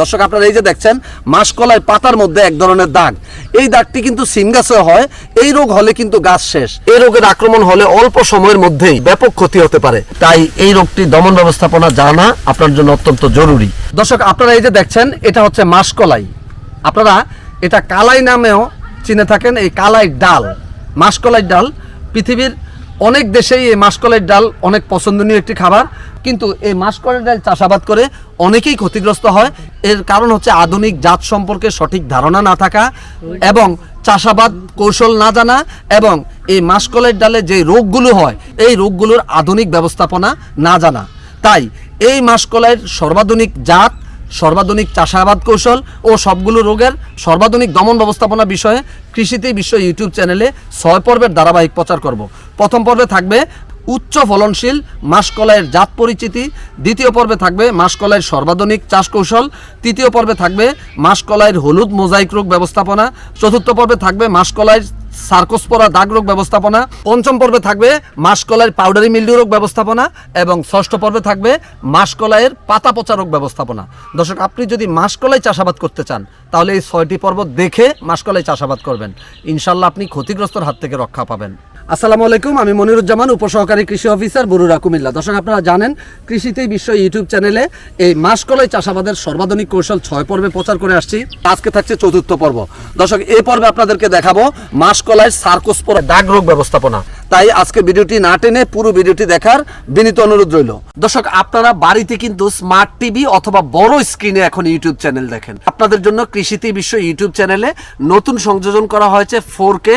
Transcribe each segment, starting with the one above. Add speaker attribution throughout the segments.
Speaker 1: দর্শক, আপনারা এই যে দেখছেন, মাসকলাই পাতার মধ্যে এক ধরনের দাগ। এই দাগটি কিন্তু সিম গাছে হয়, এই রোগ হলে কিন্তু গাছ শেষ। এই রোগের আক্রমণ হলে অল্প সময়ের মধ্যেই ব্যাপক ক্ষতি হতে পারে। তাই এই রোগটি দমন ব্যবস্থাপনা জানা আপনার জন্য অত্যন্ত জরুরি। দর্শক, আপনারা এই যে দেখছেন, এটা হচ্ছে মাসকলাই। আপনারা এটা কালাই নামেও চিনে থাকেন, এই কালাই ডাল। মাসকলাই ডাল পৃথিবীর অনেক দেশেই এই মাসকলাই ডাল অনেক পছন্দনীয় একটি খাবার, কিন্তু এই মাসকলাই ডাল চাষাবাদ করে অনেকেই ক্ষতিগ্রস্ত হয়। এর কারণ হচ্ছে আধুনিক জাত সম্পর্কে সঠিক ধারণা না থাকা এবং চাষাবাদ কৌশল না জানা এবং এই মাসকলাই ডালে যে রোগগুলো হয়, এই রোগগুলোর আধুনিক ব্যবস্থাপনা না জানা। তাই এই মাসকলাইয়ের সর্বাধুনিক জাত সর্বাধুনিক চাষাবাদ কৌশল ও সবগুলো রোগের সর্বাধুনিক দমন ব্যবস্থাপনা বিষয়ে কৃষিতে বিশ্ব ইউটিউব চ্যানেলে ছয় পর্বের ধারাবাহিক প্রচার করব। প্রথম পর্বে থাকবে উচ্চ ফলনশীল মাসকলাইয়ের জাত পরিচিতি, দ্বিতীয় পর্বে থাকবে মাসকলাইয়ের সর্বাধুনিক চাষ কৌশল, তৃতীয় পর্বে থাকবে মাসকলাইয়ের হলুদ মোজাইক রোগ ব্যবস্থাপনা, চতুর্থ পর্বে থাকবে মাসকলাইয়ের সার্কোস্পোরা দাগ রোগ ব্যবস্থাপনা, পঞ্চম পর্বে থাকবে মাসকলাইয়ের পাউডারি মিল্ডিউ রোগ ব্যবস্থাপনা এবং ষষ্ঠ পর্বে থাকবে মাসকলাইয়ের পাতা পচা রোগ ব্যবস্থাপনা। দর্শক, আপনি যদি মাসকলাই চাষাবাদ করতে চান, তাহলে এই ছয়টি পর্ব দেখে মাসকলাই চাষাবাদ করবেন। ইনশাল্লাহ আপনি ক্ষতিগ্রস্তর হাত থেকে রক্ষা পাবেন। আসসালামু আলাইকুম, আমি মনিরুজ্জামান, উপসহকারী কৃষি অফিসার বরুরা কুমিল্লা। দর্শক, আপনারা জানেন কৃষিতেই বিশ্ব ইউটিউব চ্যানেলে এই মাসকলাই চাষাবাদের সর্বাধুনিক কৌশল ছয় পর্বে প্রচার করে আসছি। আজকে থাকছে চতুর্থ পর্ব। দর্শক এই পর্বে আপনাদেরকে দেখাবো মাসকলাই সার্কোস্পোরা দাগ রোগ ব্যবস্থাপনা। তাই আজকে ভিডিওটি না টেনে পুরো ভিডিওটি দেখার বিনীত অনুরোধ রইল। দর্শক, আপনারা বাড়িতে কিন্তু স্মার্ট টিভি অথবা বড় স্ক্রিনে এখন ইউটিউব চ্যানেল দেখেন। আপনাদের জন্য কৃষিতে বিশ্ব ইউটিউব চ্যানেলে নতুন সংযোজন করা হয়েছে ফোর কে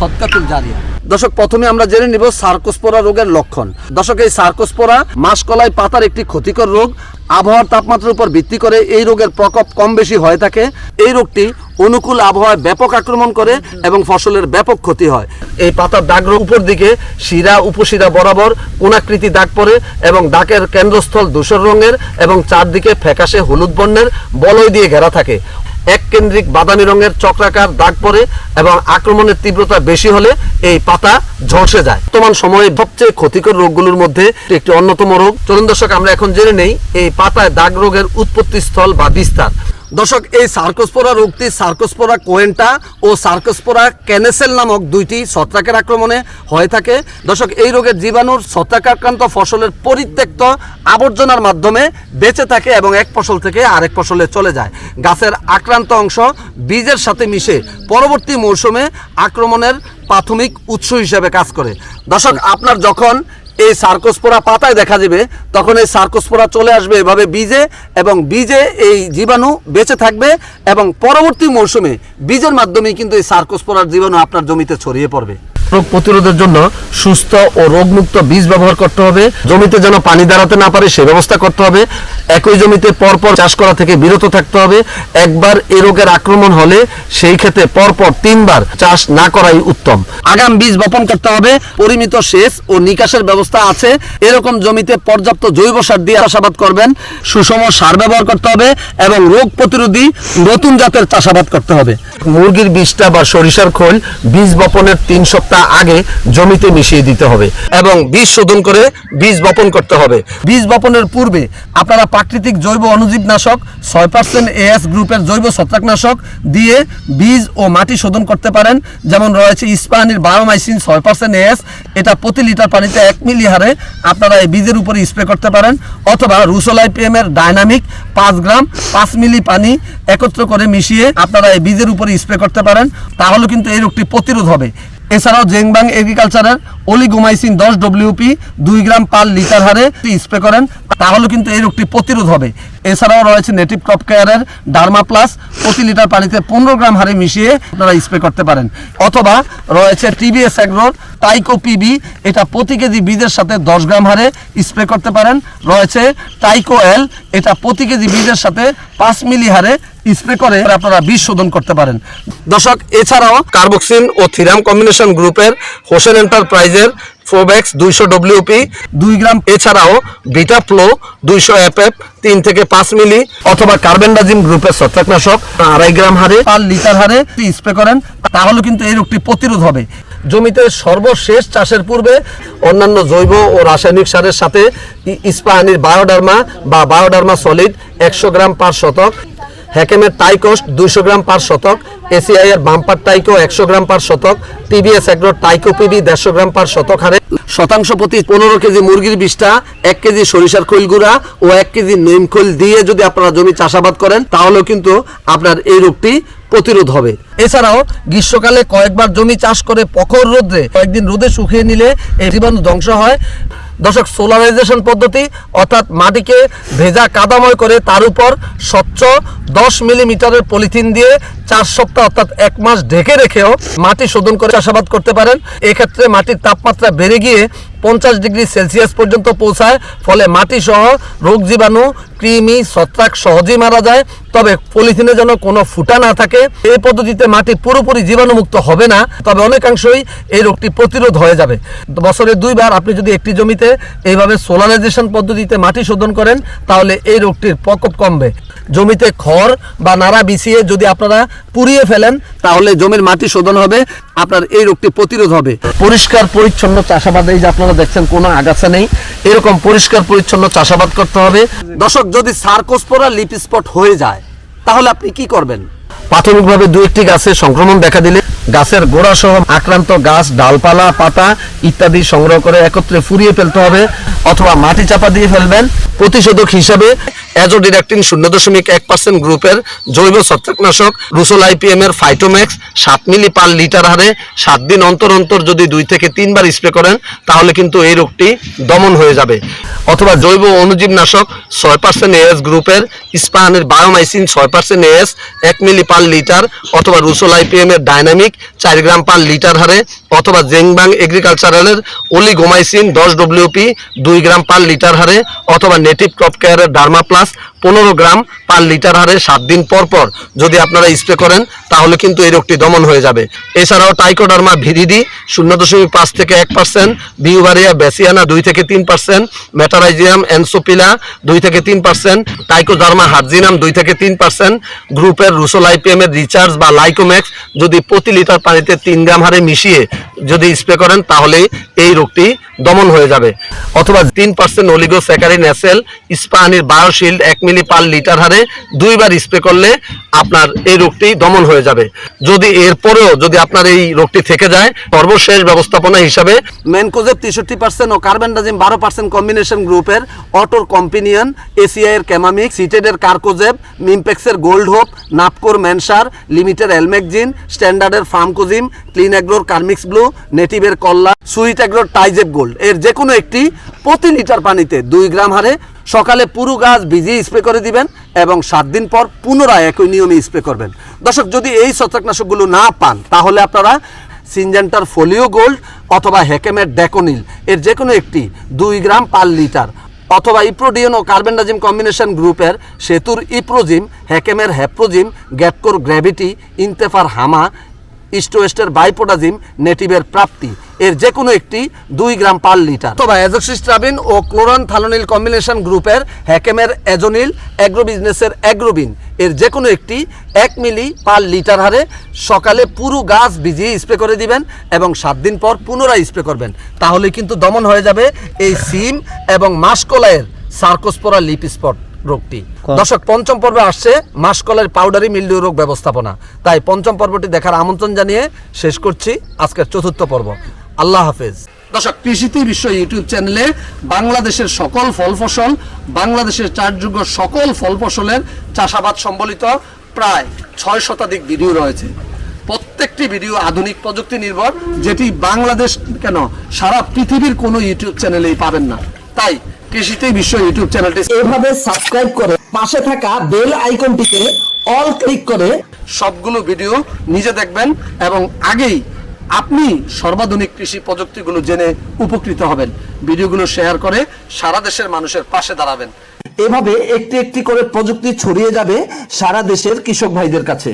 Speaker 1: সৎকাতুল জারিয়া। দর্শক, প্রথমে আমরা জেনে নিব সার্কোস্পোরা রোগের লক্ষণ। দর্শক, এই সার্কোস্পোরা মাসকলাই পাতার একটি ক্ষতিকর রোগ। আবহাওয়ার তাপমাত্রার উপর ভিত্তি করে এই রোগের প্রকোপ কম বেশি হয়ে থাকে। এই রোগটি অনুকূল আবহাওয়ায় ব্যাপক আক্রমণ করে এবং ফসলের ব্যাপক ক্ষতি হয়। এই পাতার দাগ উপর দিকে শিরা, উপশিরা বরাবর কোনাকৃতি দাগ পড়ে এবং দাগের কেন্দ্রস্থল ধূসর রঙের এবং চারদিকে ফ্যাকাশে হলুদ বর্ণের বলয় দিয়ে ঘেরা থাকে। এক কেন্দ্রিক বাদামি রঙের চক্রাকার দাগ পরে এবং আক্রমণের তীব্রতা বেশি হলে এই পাতা ঝলসে যায়। বর্তমান সময়ে সবচেয়ে ক্ষতিকর রোগগুলোর মধ্যে একটি অন্যতম রোগ। চলুন দর্শক, আমরা এখন জেনে নেই এই পাতায় দাগ রোগের উৎপত্তি স্থল বা বিস্তার। দর্শক, এই সার্কোস্পোরা রোগটি সার্কোস্পোরা কোয়েন্টা ও সার্কোস্পোরা ক্যানেসেল নামক দুইটি ছত্রাকের আক্রমণে হয়ে থাকে। দর্শক, এই রোগের জীবাণুর ছত্রাকাক্রান্ত ফসলের পরিত্যক্ত আবর্জনার মাধ্যমে বেঁচে থাকে এবং এক ফসল থেকে আরেক ফসলে চলে যায়। গাছের আক্রান্ত অংশ বীজের সাথে মিশে পরবর্তী মৌসুমে আক্রমণের প্রাথমিক উৎস হিসেবে কাজ করে। দর্শক, আপনার যখন এই সার্কোস্পোরা পাতায় দেখা যাবে, তখন এই সার্কোস্পোরা চলে আসবে এভাবে বীজে এবং বীজে এই জীবাণু বেঁচে থাকবে এবং পরবর্তী মৌসুমে বীজের মাধ্যমে কিন্তু এই সার্কোস্পোরার জীবাণু আপনার জমিতে ছড়িয়ে পড়বে। রোগ প্রতিরোধের জন্য সুস্থ ও রোগমুক্ত বীজ ব্যবহার করতে হবে। জমিতে যেন পানি দাঁড়াতে না পারে, সে ব্যবস্থা করতে হবে। একই জমিতে পরপর চাষ করা থেকে বিরত থাকতে হবে। একবার এই রোগের আক্রমণ হলে সেই ক্ষেত্রে পরপর তিনবার চাষ না করাই উত্তম। আগাম বীজ বপন করতে হবে। পরিমিত সেচ ও নিকাশের ব্যবস্থা আছে। এরকম জমিতে পর্যাপ্ত জৈব সার দিয়ে চাষাবাদ করবেন। সুষম সার ব্যবহার করতে হবে এবং রোগ প্রতিরোধী নতুন জাতের চাষাবাদ করতে হবে। মুরগির বীজটা বা সরিষার খোল বীজ বপনের তিন সপ্তাহ আগে জমিতে মিশিয়ে দিতে হবে এবং বীজ শোধন করে বীজ বপন করতে হবে। বীজ বপনের পূর্বে আপনারা প্রাকৃতিক জৈব অনুজীবনাশক ছয় পার্সেন্ট এএস গ্রুপের জৈব ছত্রাকনাশক দিয়ে বীজ ও মাটি শোধন করতে পারেন। যেমন রয়েছে ইস্পাহানির বায়োমাইসিন, ছয় পার্সেন্ট এএস এটা প্রতি লিটার পানিতে এক মিলি হারে আপনারা এই বীজের উপরে স্প্রে করতে পারেন। অথবা রুসোলাই পিএমের ডাইনামিক পাঁচ গ্রাম, পাঁচ মিলি পানি একত্র করে মিশিয়ে আপনারা এই বীজের উপরে স্প্রে করতে পারেন। তাহলে কিন্তু এই রোগটি প্রতিরোধ হবে। এছাড়াও জেংবাং এগ্রিকালচারের অলিগোমাইসিন দশ ডব্লিউপি দুই গ্রাম পার লিটার হারে স্প্রে করেন, তাহলে কিন্তু এই রোগটি প্রতিরোধ হবে। এছাড়াও রয়েছে নেটিভ ক্রপ কেয়ারের ডার্মা প্লাস প্রতি লিটার পানিতে পনেরো গ্রাম হারে মিশিয়ে আপনারা স্প্রে করতে পারেন। অথবা রয়েছে টিবিএস অ্যাগ্রোর টাইকো পিবি এটা প্রতি কেজি বীজের সাথে দশ গ্রাম হারে স্প্রে করতে পারেন। রয়েছে টাইকো এল এটা প্রতি কেজি বীজের সাথে পাঁচ মিলি হারে স্প্রে করে আপনারা বীজ শোধন করতে পারেন। দর্শক, এছাড়াও কার্বক্সিন ও থিরাম কম্বিনেশন গ্রুপের হোসেন এন্টারপ্রাইজের ফোবেক্স দুইশো ডব্লিউপি দুই গ্রাম এছাড়াও বিটা ফ্লো দুইশো এফ এফ তিন থেকে পাঁচ মিলি, অথবা কার্বেন্ডাজিম গ্রুপের ছত্রাকনাশক, আড়াই গ্রাম হারে পার লিটার হারে স্প্রে করেন, তাহলে কিন্তু এই রোগটি প্রতিরোধ হবে। জমিতে সর্বশেষ চাষের পূর্বে অন্যান্য জৈব ও রাসায়নিক সারের সাথে ইস্পাহানির বায়োডার্মা বা বায়োডার্মা সলিড একশো গ্রাম পার শতক হ্যাকেমের টাইকোস্ট দুইশো গ্রাম পার শতক এসিআই এর বাম্পার টাইকো একশো গ্রাম পার শতক টিবিএস এগ্রো টাইকো পিবি দেড়শো গ্রাম পার শতক হারে। শতাংশ প্রতি পনেরো কেজি মুরগির বিষটা এক কেজি সরিষার খৈল গুঁড়া ও এক কেজি নিম খৈল দিয়ে যদি আপনারা জমি চাষাবাদ করেন, তাহলেও কিন্তু আপনার এই রোগটি প্রতিরোধ হবে। এছাড়াও গ্রীষ্মকালে কয়েকবার জমি চাষ করে প্রখর রোদ্রে কয়েকদিন রোদে শুকিয়ে নিলে এই জীবাণু ধ্বংস হয়। দর্শক সোলারাইজেশন পদ্ধতি, অর্থাৎ মাটিকে ভেজা কাদাময় করে তার উপর স্বচ্ছ দশ মিলিমিটারের পলিথিন দিয়ে চার সপ্তাহ অর্থাৎ এক মাস ঢেকে রেখেও মাটি শোধন করে চাষাবাদ করতে পারেন। এক্ষেত্রে মাটির তাপমাত্রা বেড়ে গিয়ে পঞ্চাশ ডিগ্রি সেলসিয়াস পর্যন্ত পৌঁছায়। ফলে মাটি সহ রোগ জীবাণু, কৃমি, ছত্রাক সহজেই মারা যায়। তবে পলিথিনে যেন কোনো ফুটা না থাকে। এই পদ্ধতিতে মাটি পুরোপুরি জীবাণুমুক্ত হবে না। তবে অনেকাংশই এই রোগটি প্রতিরোধ হয়ে যাবে। বছরে দুইবার আপনি যদি একটি জমিতে এইভাবে সোলারাইজেশন পদ্ধতিতে মাটি শোধন করেন, তাহলে এই রোগটির প্রকোপ কমবে। জমিতে খড় বা নাড়া বিছিয়ে যদি আপনারা পুড়িয়ে ফেলেন তাহলে জমির মাটি শোধন হবে আপনার এই রোগটি প্রতিরোধ হবে। পরিষ্কার পরিচ্ছন্ন চাষাবাদ এই যে আপনারা দেখছেন কোনো আগাছা নেই। এরকম পরিষ্কার পরিচ্ছন্ন চাষাবাদ করতে হবে। দর্শক যদি সার্কোস্পোরা লিপ স্পট হয়ে যায় তাহলে আপনি কি করবেন? প্রাথমিকভাবে দু একটি গাছে সংক্রমণ দেখা দিলে গাছের গোড়া সহ আক্রান্ত গাছ, ডালপালা, পাতা ইত্যাদি সংগ্রহ করে একত্রে ফুরিয়ে ফেলতে হবে অথবা মাটি চাপা দিয়ে ফেলবেন। প্রতিষেধক হিসাবে অ্যাজোডিডাক্টিন শূন্য দশমিক এক পার্সেন্ট গ্রুপের জৈব ছত্রাকনাশক রুসোল আইপিএম এর ফাইটোম্যাক্স সাত মিলি পার লিটার হারে সাত দিন অন্তর অন্তর যদি দুই থেকে তিনবার স্প্রে করেন, তাহলে কিন্তু এই রোগটি দমন হয়ে যাবে। অথবা জৈব অনুজীবনাশক ছয় পার্সেন্ট এএস গ্রুপের ইস্পাহানের বায়োমাইসিন ছয় পার্সেন্ট এএস এক মিলি পার লিটার অথবা রুসোল আইপিএম এর ডাইনামিক চার গ্রাম পার লিটার হারে অথবা জেংবাং এগ্রিকালচারালের ওলিগোমাইসিন দশ ডব্লিউপি দুই গ্রাম পার লিটার হারে, অথবা নেটিভ ক্রপ কেয়ারের ডার্মা প্লাস পনেরো গ্রাম পার লিটার হারে সাত দিন পর পর। যদি আপনারা স্প্রে করেন, তাহলে কিন্তু এই রোগটি দমন হয়ে যাবে। এছাড়াও টাইকোডার্মা ভিরিডি শূন্য দশমিক পাঁচ থেকে এক পার্সেন্ট বিউভারিয়া বেসিয়ানা দুই থেকে তিন পার্সেন্ট মেটারাইজিয়াম এনসোপিলা দুই থেকে তিন পার্সেন্ট টাইকোডার্মা হার্জিনাম দুই থেকে তিন পার্সেন্ট গ্রুপের রুসোল আইপিএম রিচার্জ বা লাইকোম্যাক্স যদি প্রতি লিটার পানিতে তিন গ্রাম হারে মিশিয়ে যদি স্প্রে করেন তাহলে এই রোগটি দমন হয়ে যাবে। অথবা তিন পার্সেন্ট অলিগো স্যাকারিন এসেল ইস্পাহানির বায়োশিল্ড এক মিলি পার লিটার হারে দুইবার স্প্রে করলে আপনার এই রোগটি দমন হয়ে যাবে। যদি এরপরেও যদি আপনার এই রোগটি থেকে যায়, সর্বশেষ ব্যবস্থাপনা হিসাবে ম্যানকোজেব তেষট্টি পার্সেন্ট ও কার্বেন্ডাজিম বারো পার্সেন্ট কম্বিনেশন গ্রুপের অটোর কম্পিনিয়ন, এসিআই এর ক্যামামিক সিটেডের কার্কোজেব, মিমপেক্সের গোল্ড হোপ, নাপকোর ম্যানসার, লিমিটেড এলমেকজিন স্ট্যান্ডার্ডের ফার্মকোজিম, ক্লিন অ্যাগ্রোর কার্মিক্স ব্লু নেটিভের কল্লা, সুইট অ্যাগ্রোর টাইজেব গোল্ড। এর যে কোনো একটি প্রতি লিটার পানিতে দুই গ্রাম হারে সকালে পুরো গাছ ভিজিয়ে স্প্রে করে দিবেন এবং সাত দিন পর পুনরায় একই নিয়মে স্প্রে করবেন। দর্শক, যদি এই ছত্রাকনাশকগুলো না পান, তাহলে আপনারা সিনজেন্টার ফোলিও গোল্ড অথবা হেকেমের ডেকোনিল, এর যে কোনো একটি দুই গ্রাম পার লিটার অথবা ইপ্রোডিয়ন ও কার্বেন্ডাজিম কম্বিনেশন গ্রুপের সেতুর ইপ্রোজিম হ্যাকেমের হ্যাপ্রোজিম গ্যাপকোর গ্র্যাভিটি, ইনতেফার হামা ইস্ট ওয়েস্টের বাইপোডাজিম নেটিভের প্রাপ্তি। এর যে কোনো একটি দুই গ্রাম পার লিটার। অথবা অ্যাজোসিস্ট্রাবিন ও ক্লোরন থালোনিল কম্বিনেশন গ্রুপের হ্যাকেমের অ্যাজোনিল অ্যাগ্রো বিজনেসের অ্যাগ্রোবিন। এর যে কোনো একটি এক মিলি পার লিটার হারে সকালে পুরো গাছ ভিজিয়ে স্প্রে করে দিবেন এবং সাত দিন পর পুনরায় স্প্রে করবেন। তাহলে কিন্তু দমন হয়ে যাবে এই সিম এবং মাসকলাইয়ের সার্কোস্পোরা লিপ স্পট। রোগটি। দর্শক পঞ্চম পর্বে আসছে মাসকলের পাউডারি মিল্ডিউ রোগ ব্যবস্থাপনা। তাই পঞ্চম পর্বটি দেখার আমন্ত্রণ জানিয়ে শেষ করছি আজকের চতুর্থ পর্ব। আল্লাহ হাফেজ। দর্শক কৃষিতে বিশ্ব ইউটিউব চ্যানেলে বাংলাদেশের সকল ফল ফসল বাংলাদেশের চারযোগ্য সকল ফল ফসলের চাষাবাদ সম্বলিত প্রায় ছয় শতাধিক ভিডিও রয়েছে। প্রত্যেকটি ভিডিও আধুনিক প্রযুক্তি নির্ভর যেটি বাংলাদেশ কেন সারা পৃথিবীর কোনো ইউটিউব চ্যানেলেই পাবেন না। তাই কৃষিতে বিশ্ব ইউটিউব চ্যানেলটি
Speaker 2: এভাবে সাবস্ক্রাইব করে পাশে থাকা বেল আইকনটিতে অল ক্লিক করে
Speaker 1: সবগুলো ভিডিও নিজে দেখবেন এবং আগেই আপনি সর্বাধুনিক কৃষি প্রযুক্তিগুলো জেনে উপকৃত হবেন। ভিডিওগুলো শেয়ার করে সারা দেশের মানুষের পাশে দাঁড়াবেন।
Speaker 2: এভাবে একটি একটি করে প্রযুক্তি ছড়িয়ে যাবে সারা দেশের কৃষক ভাইদের কাছে।